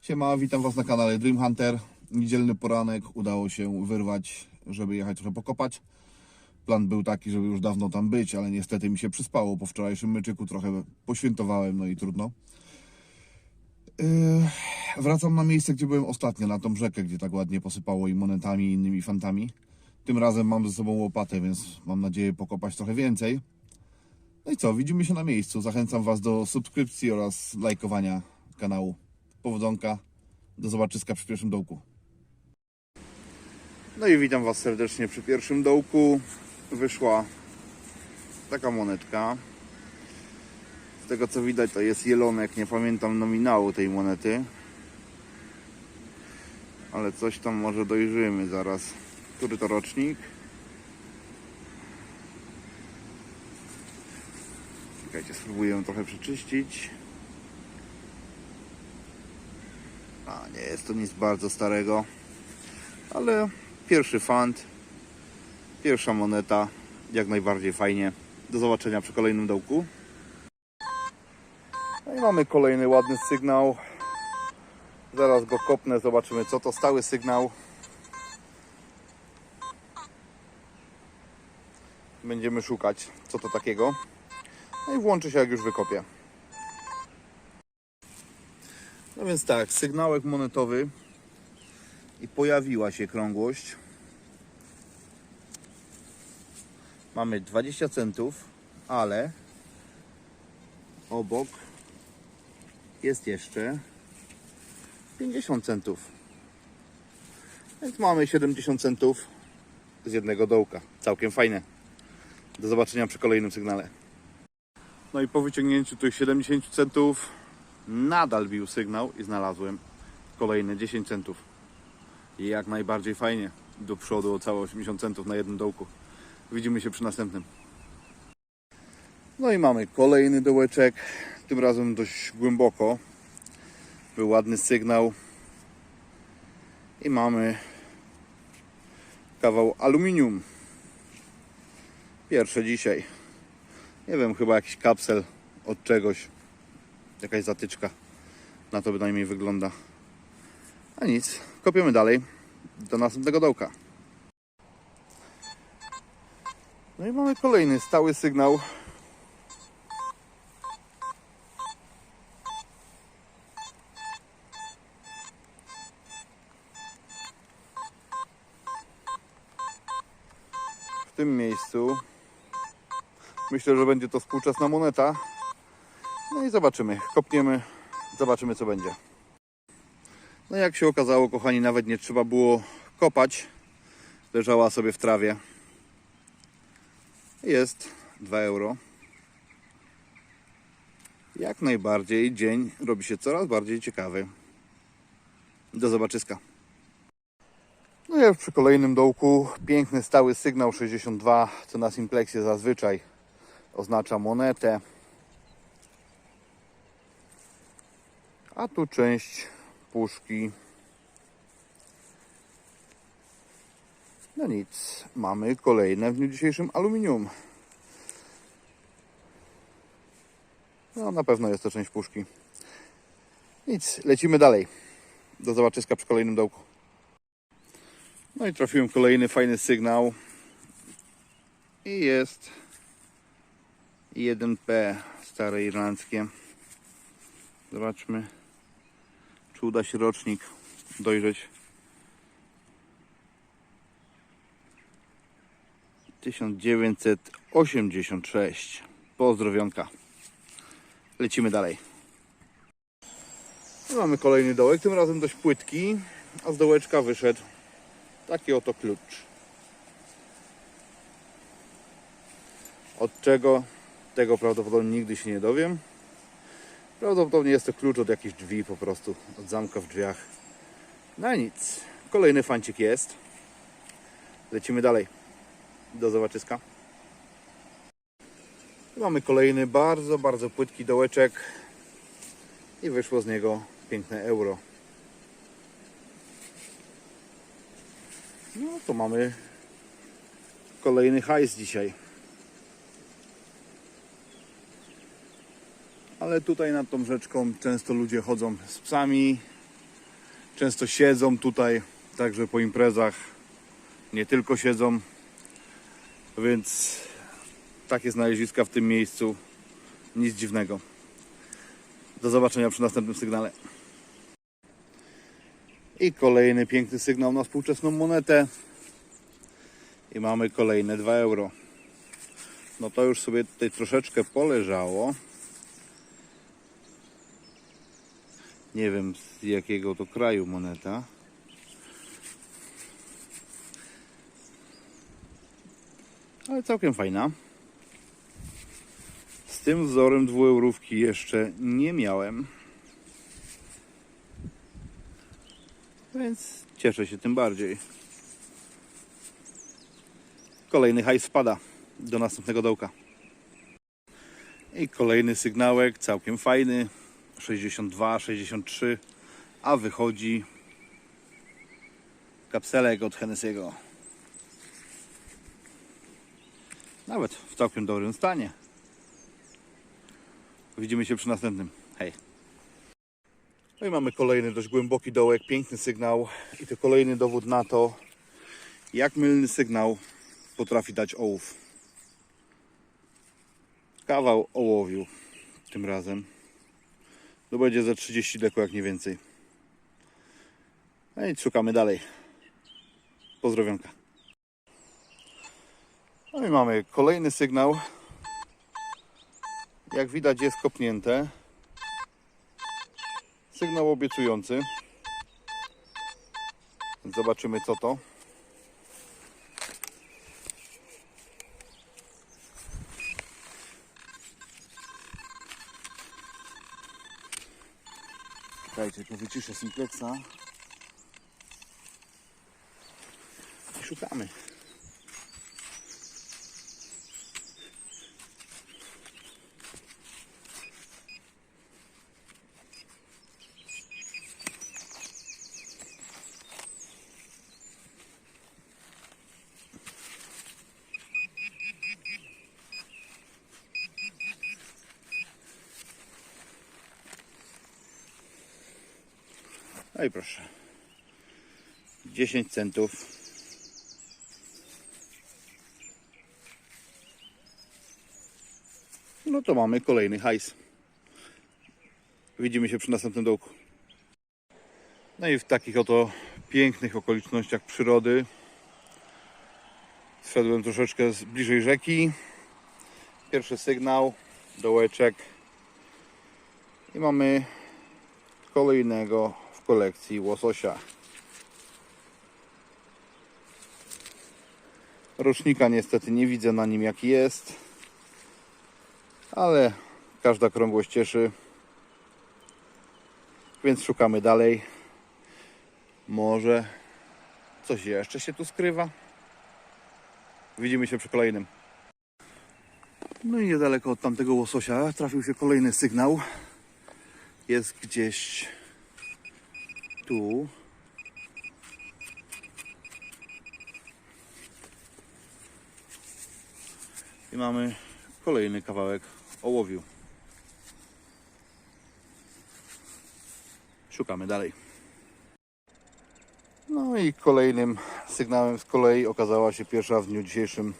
Siema, witam Was na kanale Dream Hunter. Niedzielny poranek, udało się wyrwać, żeby jechać trochę pokopać. Plan był taki, żeby już dawno tam być, ale niestety mi się przyspało po wczorajszym myczyku, trochę poświętowałem, no i trudno. Yy, wracam na miejsce, gdzie byłem ostatnio, na tą rzekę, gdzie tak ładnie posypało i monetami i innymi fantami. Tym razem mam ze sobą łopatę, więc mam nadzieję pokopać trochę więcej. No i co, widzimy się na miejscu. Zachęcam Was do subskrypcji oraz lajkowania kanału. Powodzonka. Do zobaczyska przy pierwszym dołku. No i witam Was serdecznie przy pierwszym dołku. Wyszła taka monetka. Z tego co widać to jest jelonek. Nie pamiętam nominału tej monety. Ale coś tam może dojrzymy zaraz. Który to rocznik? Czekajcie, spróbuję trochę przeczyścić. A nie jest to nic bardzo starego, ale pierwszy fant, pierwsza moneta, jak najbardziej fajnie. Do zobaczenia przy kolejnym dołku. No i mamy kolejny ładny sygnał. Zaraz go kopnę, zobaczymy co to stały sygnał. Będziemy szukać co to takiego. No i włączy się jak już wykopię. No więc tak, sygnałek monetowy i pojawiła się krągłość. Mamy 20 centów, ale obok jest jeszcze 50 centów. Więc mamy 70 centów z jednego dołka. Całkiem fajne. Do zobaczenia przy kolejnym sygnale. No i po wyciągnięciu tych 70 centów nadal bił sygnał i znalazłem kolejne 10 centów. I jak najbardziej fajnie. Do przodu o całe 80 centów na jednym dołku. Widzimy się przy następnym. No i mamy kolejny dołeczek. Tym razem dość głęboko. Był ładny sygnał. I mamy kawał aluminium. Pierwsze dzisiaj. Nie wiem, chyba jakiś kapsel od czegoś. Jakaś zatyczka. Na to bynajmniej wygląda. A nic, kopiemy dalej do następnego dołka. No i mamy kolejny stały sygnał. W tym miejscu myślę, że będzie to współczesna moneta. No i zobaczymy, kopniemy, zobaczymy co będzie. No jak się okazało, kochani, nawet nie trzeba było kopać. Leżała sobie w trawie. Jest 2 euro. Jak najbardziej dzień robi się coraz bardziej ciekawy. Do zobaczyska. No i przy kolejnym dołku piękny stały sygnał 62, co na Simplexie zazwyczaj oznacza monetę. A tu część puszki. No nic, mamy kolejne w dniu dzisiejszym aluminium. No na pewno jest to część puszki. Nic, lecimy dalej. Do zobaczyska przy kolejnym dołku. No i trafiłem kolejny fajny sygnał. I jest 1P stare irlandzkie. Zobaczmy, czy uda się rocznik dojrzeć. 1986. Pozdrowionka. Lecimy dalej. I mamy kolejny dołek, tym razem dość płytki, a z dołeczka wyszedł taki oto klucz. Od czego? Tego prawdopodobnie nigdy się nie dowiem. Prawdopodobnie jest to klucz od jakichś drzwi po prostu, od zamka w drzwiach. No nic. Kolejny fancik jest. Lecimy dalej. Do zobaczyska. Mamy kolejny bardzo, bardzo płytki dołeczek i wyszło z niego piękne euro. No to mamy kolejny hajs dzisiaj. Ale tutaj nad tą rzeczką często ludzie chodzą z psami często siedzą tutaj, także po imprezach nie tylko siedzą, więc takie znaleziska w tym miejscu, nic dziwnego. Do zobaczenia przy następnym sygnale. I kolejny piękny sygnał na współczesną monetę. I mamy kolejne 2 euro. No to już sobie tutaj troszeczkę poleżało. Nie wiem z jakiego to kraju moneta. Ale całkiem fajna. Z tym wzorem dwueurówki jeszcze nie miałem. Więc cieszę się tym bardziej. Kolejny hajs spada do następnego dołka. I kolejny sygnałek, całkiem fajny. 62, 63, a wychodzi kapselek od Hennessy'ego. Nawet w całkiem dobrym stanie. Widzimy się przy następnym. Hej. No i mamy kolejny dość głęboki dołek, piękny sygnał i to kolejny dowód na to, jak mylny sygnał potrafi dać ołów. Kawał ołowiu tym razem. To będzie za 30 deko, jak nie więcej. No i szukamy dalej. Pozdrowionka. No i mamy kolejny sygnał. Jak widać jest kopnięte. Sygnał obiecujący. Zobaczymy co to. Czekajcie, tylko wyciszę simplexa. I szukamy. No i proszę. 10 centów. No to mamy kolejny hajs. Widzimy się przy następnym dołku. No i w takich oto pięknych okolicznościach przyrody zszedłem troszeczkę bliżej rzeki. Pierwszy sygnał, dołeczek. I mamy kolejnego kolekcji łososia. Rocznika niestety nie widzę na nim jaki jest, ale każda krągłość cieszy. Więc szukamy dalej. Może coś jeszcze się tu skrywa. Widzimy się przy kolejnym. No i niedaleko od tamtego łososia trafił się kolejny sygnał. Jest gdzieś tu. I mamy kolejny kawałek ołowiu. Szukamy dalej. No i kolejnym sygnałem z kolei okazała się pierwsza w dniu dzisiejszym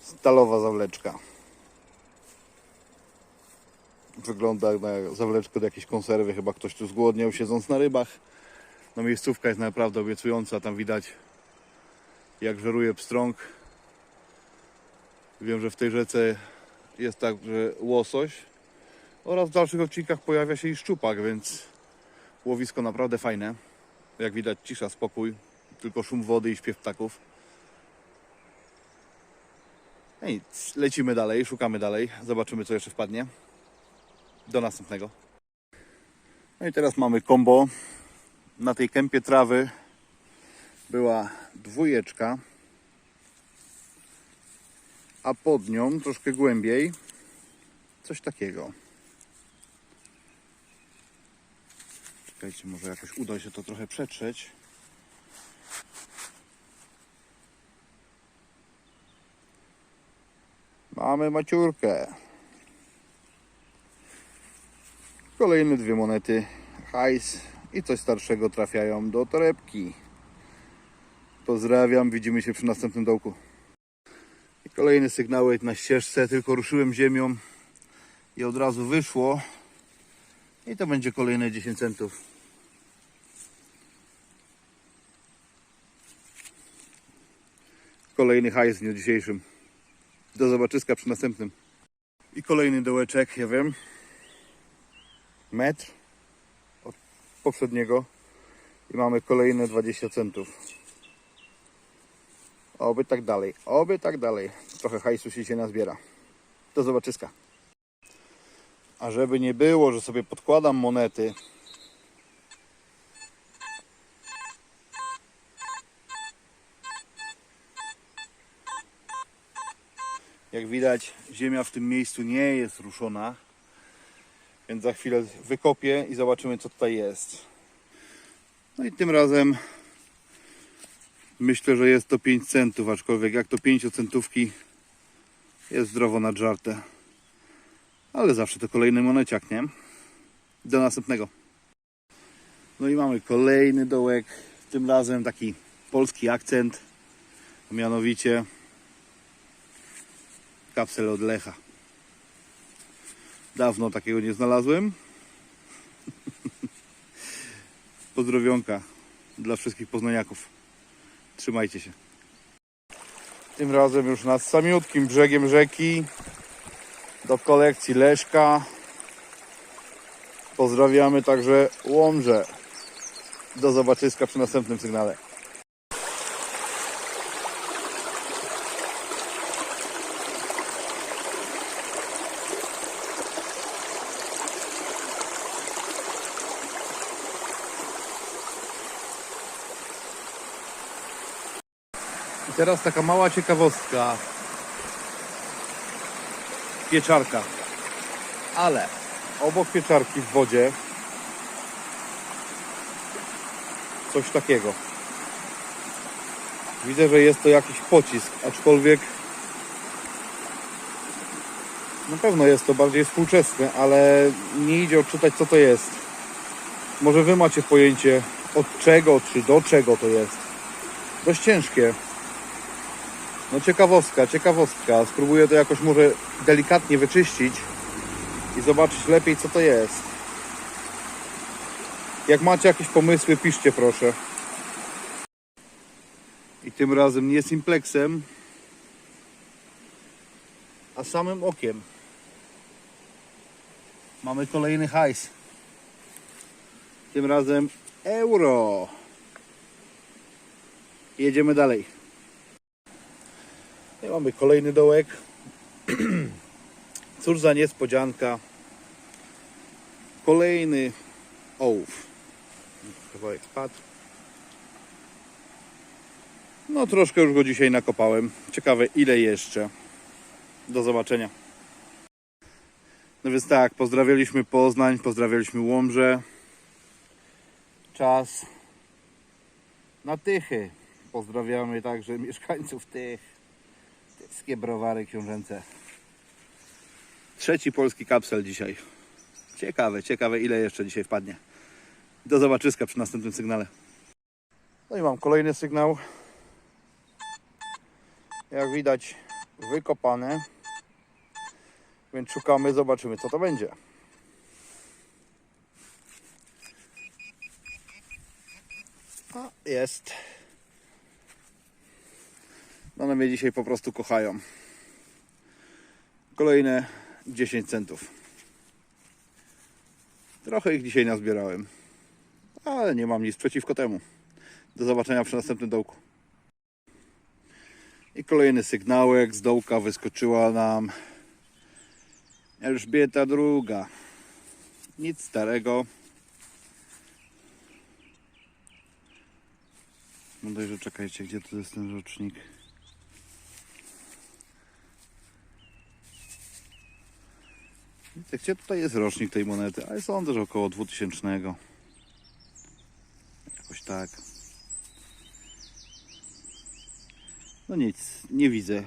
stalowa zawleczka. Wygląda na zawleczkę do jakiejś konserwy. Chyba ktoś tu zgłodniał siedząc na rybach. No miejscówka jest naprawdę obiecująca. Tam widać jak żeruje pstrąg. Wiem, że w tej rzece jest także łosoś. Oraz w dalszych odcinkach pojawia się i szczupak, więc łowisko naprawdę fajne. Jak widać cisza, spokój. Tylko szum wody i śpiew ptaków. No nic, lecimy dalej, szukamy dalej. Zobaczymy co jeszcze wpadnie. Do następnego. No i teraz mamy kombo. Na tej kępie trawy była dwójeczka, a pod nią troszkę głębiej coś takiego. Czekajcie, może jakoś uda się to trochę przetrzeć. Mamy maciurkę. Kolejne dwie monety. Hajs i coś starszego trafiają do torebki. Pozdrawiam, widzimy się przy następnym dołku. I kolejne sygnały na ścieżce, tylko ruszyłem ziemią i od razu wyszło. I to będzie kolejne 10 centów. Kolejny hajs w dniu dzisiejszym. Do zobaczyska przy następnym. I kolejny dołeczek, ja wiem. Metr od poprzedniego. I mamy kolejne 20 centów. Oby tak dalej, oby tak dalej. Trochę hajsu się nazbiera. Do zobaczyska. A żeby nie było, że sobie podkładam monety, Jak widać, ziemia w tym miejscu nie jest ruszona. Więc za chwilę wykopię i zobaczymy, co tutaj jest. No i tym razem myślę, że jest to 5 centów, aczkolwiek jak to 5 centówki jest zdrowo nadżarte. Ale zawsze to kolejny moneciak, nie? Do następnego. No i mamy kolejny dołek. Tym razem taki polski akcent. Mianowicie kapsel od Lecha. Dawno takiego nie znalazłem. Pozdrowionka dla wszystkich poznaniaków. Trzymajcie się. Tym razem już nad samiutkim brzegiem rzeki do kolekcji Leszka. Pozdrawiamy także Łomże. Do zobaczyska przy następnym sygnale. Teraz taka mała ciekawostka. Pieczarka. Ale obok pieczarki w wodzie coś takiego. Widzę, że jest to jakiś pocisk, aczkolwiek na pewno jest to bardziej współczesne, ale nie idzie odczytać co to jest. Może wy macie pojęcie od czego czy do czego to jest. Dość ciężkie. No ciekawostka, ciekawostka. Spróbuję to jakoś może delikatnie wyczyścić i zobaczyć lepiej co to jest. Jak macie jakieś pomysły, piszcie proszę. I tym razem nie simplexem, a samym okiem. Mamy kolejny hajs. Tym razem euro. Jedziemy dalej. I mamy kolejny dołek. Cóż za niespodzianka. Kolejny ołów. Kawałek spadł. No troszkę już go dzisiaj nakopałem. Ciekawe ile jeszcze. Do zobaczenia. No więc tak, pozdrawialiśmy Poznań, pozdrawialiśmy Łomże. Czas na Tychy. Pozdrawiamy także mieszkańców tych. Tyckie browary książęce. Trzeci polski kapsel dzisiaj. Ciekawe, ciekawe ile jeszcze dzisiaj wpadnie. Do zobaczyska przy następnym sygnale. No i mam kolejny sygnał. Jak widać wykopane. Więc szukamy, zobaczymy co to będzie. A, jest. No, one mnie dzisiaj po prostu kochają. Kolejne 10 centów. Trochę ich dzisiaj nazbierałem. Ale nie mam nic przeciwko temu. Do zobaczenia przy następnym dołku. I kolejny sygnałek z dołka wyskoczyła nam Elżbieta druga. Nic starego. No dajże czekajcie, gdzie tu jest ten rocznik? Gdzie tutaj jest rocznik tej monety? Ale sądzę, że około 2000. Jakoś tak. No nic, nie widzę.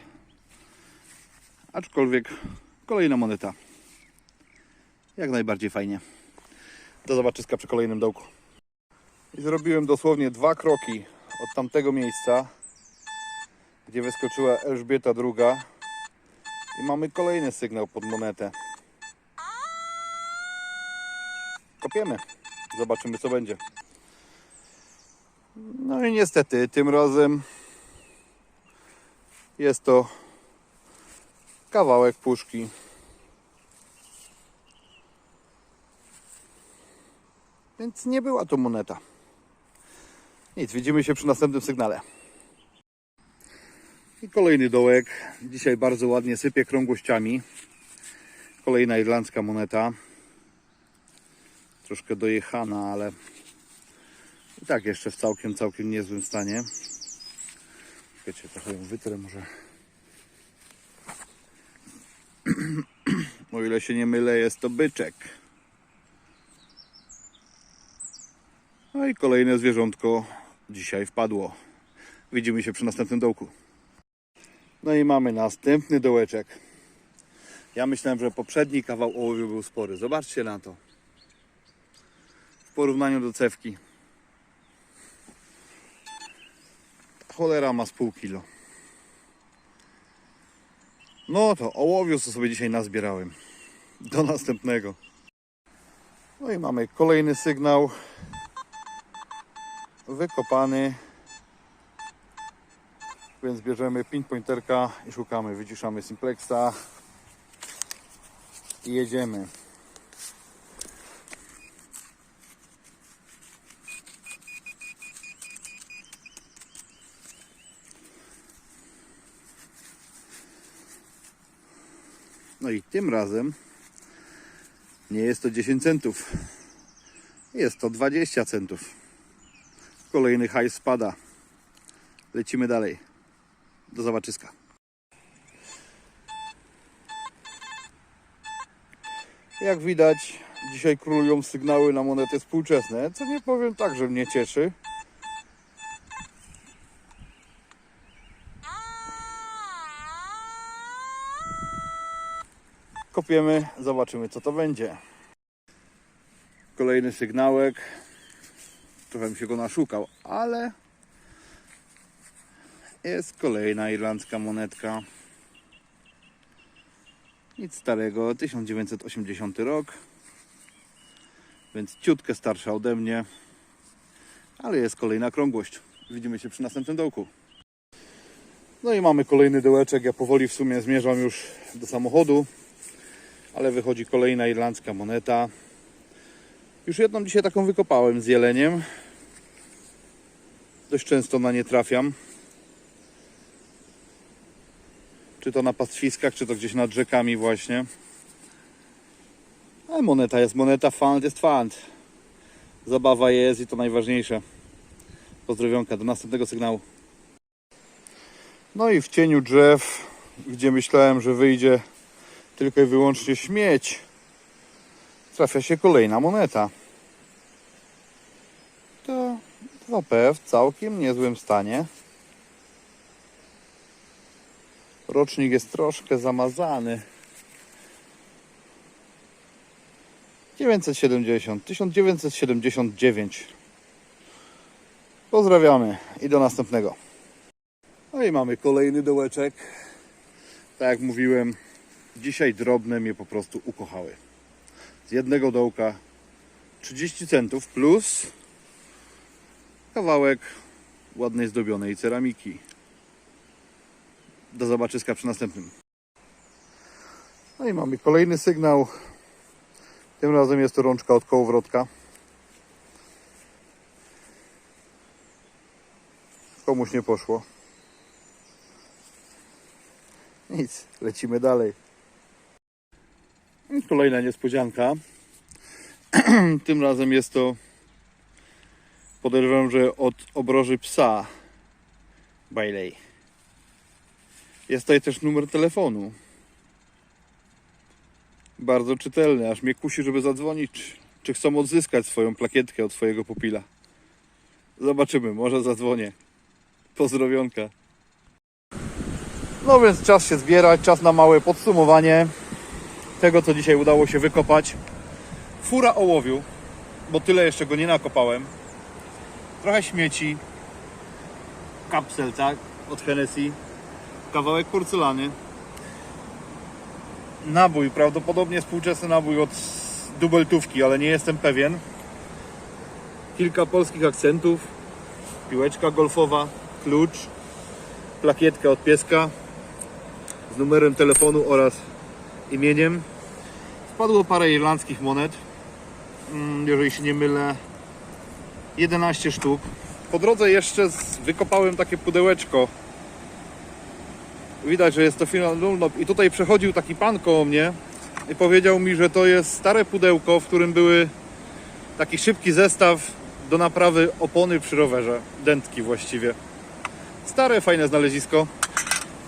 Aczkolwiek kolejna moneta. Jak najbardziej fajnie. Do zobaczyska przy kolejnym dołku. I zrobiłem dosłownie dwa kroki od tamtego miejsca, gdzie wyskoczyła Elżbieta II. I mamy kolejny sygnał pod monetę. Zobaczymy co będzie. No i niestety tym razem jest to kawałek puszki. Więc nie była to moneta. Nic, widzimy się przy następnym sygnale. I kolejny dołek. Dzisiaj bardzo ładnie sypie krągłościami. Kolejna irlandzka moneta. Troszkę dojechana, ale i tak jeszcze w całkiem, całkiem niezłym stanie. Wiecie, trochę ją wytrę może. O ile się nie mylę, jest to byczek. No i kolejne zwierzątko dzisiaj wpadło. Widzimy się przy następnym dołku. No i mamy następny dołeczek. Ja myślałem, że poprzedni kawał ołowiu był spory. Zobaczcie na to. Porównaniu do cewki. Cholera ma z pół kilo. No to ołowiu co sobie dzisiaj nazbierałem. Do następnego. No i mamy kolejny sygnał. Wykopany. Więc bierzemy pinpointerka i szukamy. Wyciszamy simplexa. I jedziemy. No i tym razem nie jest to 10 centów. Jest to 20 centów. Kolejny hajs spada. Lecimy dalej. Do zobaczyska. Jak widać, dzisiaj królują sygnały na monety współczesne, co nie powiem tak, że mnie cieszy. Kopiemy, zobaczymy co to będzie. Kolejny sygnałek. Trochę mi się go naszukał, ale jest kolejna irlandzka monetka. Nic starego, 1980 rok. Więc ciutkę starsza ode mnie. Ale jest kolejna krągłość. Widzimy się przy następnym dołku. No i mamy kolejny dołeczek. Ja powoli w sumie zmierzam już do samochodu. Ale wychodzi kolejna irlandzka moneta. Już jedną dzisiaj taką wykopałem z jeleniem. Dość często na nie trafiam. Czy to na pastwiskach, czy to gdzieś nad rzekami właśnie. Ale moneta jest moneta, fund jest fund. Zabawa jest i to najważniejsze. Pozdrowionka, do następnego sygnału. No i w cieniu drzew, gdzie myślałem, że wyjdzie tylko i wyłącznie śmieć, trafia się kolejna moneta. To 2P w całkiem niezłym stanie. Rocznik jest troszkę zamazany. 970, 1979. Pozdrawiamy i do następnego. No i mamy kolejny dołeczek. Tak jak mówiłem, dzisiaj drobne mnie po prostu ukochały. Z jednego dołka 30 centów plus kawałek ładnej zdobionej ceramiki. Do zobaczyska przy następnym. No i mamy kolejny sygnał. Tym razem jest to rączka od kołowrotka. Komuś nie poszło. Nic, lecimy dalej. Kolejna niespodzianka. Tym razem jest to podejrzewam, że od obroży psa Bailey. Jest tutaj też numer telefonu. Bardzo czytelny, aż mnie kusi, żeby zadzwonić, czy chcą odzyskać swoją plakietkę od swojego pupila. Zobaczymy, może zadzwonię. Pozdrowionka. No więc czas się zbierać, czas na małe podsumowanie tego, co dzisiaj udało się wykopać. Fura ołowiu, bo tyle jeszcze go nie nakopałem. trochę śmieci, kapsel, tak, od Hennessy, kawałek porcelany, nabój, prawdopodobnie współczesny nabój od dubeltówki, ale nie jestem pewien. Kilka polskich akcentów, piłeczka golfowa, klucz, plakietka od pieska z numerem telefonu oraz imieniem. Wpadło parę irlandzkich monet, mm, jeżeli się nie mylę, 11 sztuk. Po drodze jeszcze wykopałem takie pudełeczko. Widać, że jest to final Dunlop i tutaj przechodził taki pan koło mnie i powiedział mi, że to jest stare pudełko, w którym były taki szybki zestaw do naprawy opony przy rowerze, dętki właściwie. Stare, fajne znalezisko.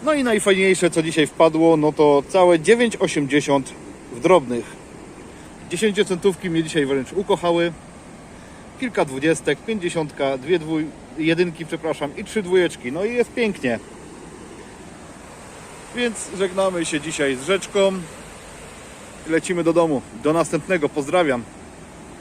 No i najfajniejsze, co dzisiaj wpadło, no to całe 9,80 w drobnych. 10 centówki mnie dzisiaj wręcz ukochały. Kilka dwudziestek, pięćdziesiątka, dwie dwój, jedynki, przepraszam, i trzy dwójeczki. No i jest pięknie. Więc żegnamy się dzisiaj z rzeczką. Lecimy do domu. Do następnego. Pozdrawiam.